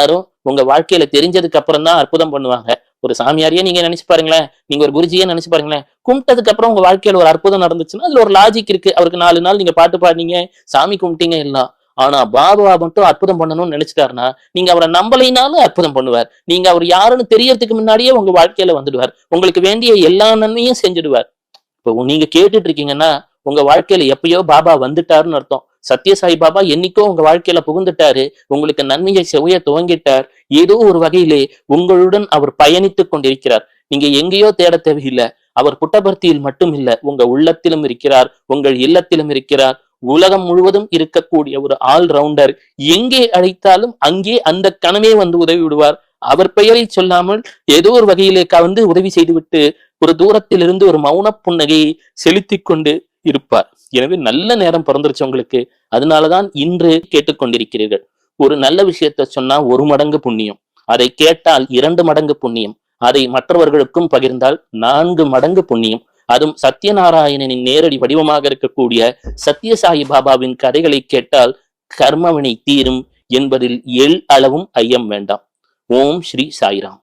எல்லாரும் உங்க வாழ்க்கையில தெரிஞ்சதுக்கு அப்புறம் தான் அற்புதம் பண்ணுவாங்க. ஒரு சாமியாரையே நீங்க நினைச்சு பாருங்களேன். நீங்க ஒரு குருஜியே நினைச்சு பாருங்களேன். கும்பிட்டதுக்கு அப்புறம் உங்க வாழ்க்கையில ஒரு அற்புதம் நடந்துச்சுன்னா அதுல ஒரு லாஜிக் இருக்கு. அவருக்கு நாலு நாள் நீங்க பாட்டு பாடினீங்க சாமி கும்பிட்டீங்க எல்லாம். ஆனா பாபா மட்டும் அற்புதம் பண்ணணும்னு நினைச்சிட்டாருன்னா நீங்க அவரை நம்பலைனாலும் அற்புதம் பண்ணுவார். நீங்க அவர் யாருன்னு தெரியறதுக்கு முன்னாடியே உங்க வாழ்க்கையில வந்துடுவார். உங்களுக்கு வேண்டிய எல்லா நன்மையும் செஞ்சுடுவார். இப்போ நீங்க கேட்டுட்டு இருக்கீங்கன்னா உங்க வாழ்க்கையில எப்பயோ பாபா வந்துட்டாருன்னு அர்த்தம். சத்யசாய் பாபா என்னைக்கோ உங்க வாழ்க்கையில புகுந்துட்டாரு. உங்களுக்கு நன்மையை செவைய துவங்கிட்டார். ஏதோ ஒரு வகையிலே உங்களுடன் அவர் பயணித்துக் கொண்டிருக்கிறார். நீங்க எங்கேயோ தேட தேவையில்லை. அவர் புட்டபர்த்தியில் மட்டும் இல்ல உங்க உள்ளத்திலும் இருக்கிறார். உங்கள் இல்லத்திலும் இருக்கிறார். உலகம் முழுவதும் இருக்கக்கூடிய ஒரு ஆல் ரவுண்டர் எங்கே அழைத்தாலும் அங்கே அந்த கணமே வந்து உதவி விடுவார். அவர் பெயரை சொல்லாமல் ஏதோ ஒரு வகையிலே வந்து உதவி செய்துவிட்டு ஒரு தூரத்திலிருந்து ஒரு மௌன புன்னகையை செலுத்தி கொண்டு இருப்பார். எனவே நல்ல நேரம் பிறந்துருச்சு உங்களுக்கு அதனாலதான் இன்று கேட்டுக்கொண்டிருக்கிறீர்கள். ஒரு நல்ல விஷயத்த சொன்னா ஒரு மடங்கு புண்ணியம். அதை கேட்டால் இரண்டு மடங்கு புண்ணியம். அதை மற்றவர்களுக்கும் பகிர்ந்தால் நான்கு மடங்கு புண்ணியம். அதுவும் சத்யநாராயணனின் நேரடி வடிவமாக இருக்கக்கூடிய சத்யசாயி பாபாவின் கதைகளை கேட்டால் கர்மவினை தீரும் என்பதில் எள் அளவும் ஐயம் வேண்டாம். ஓம் ஸ்ரீ சாய்ராம்.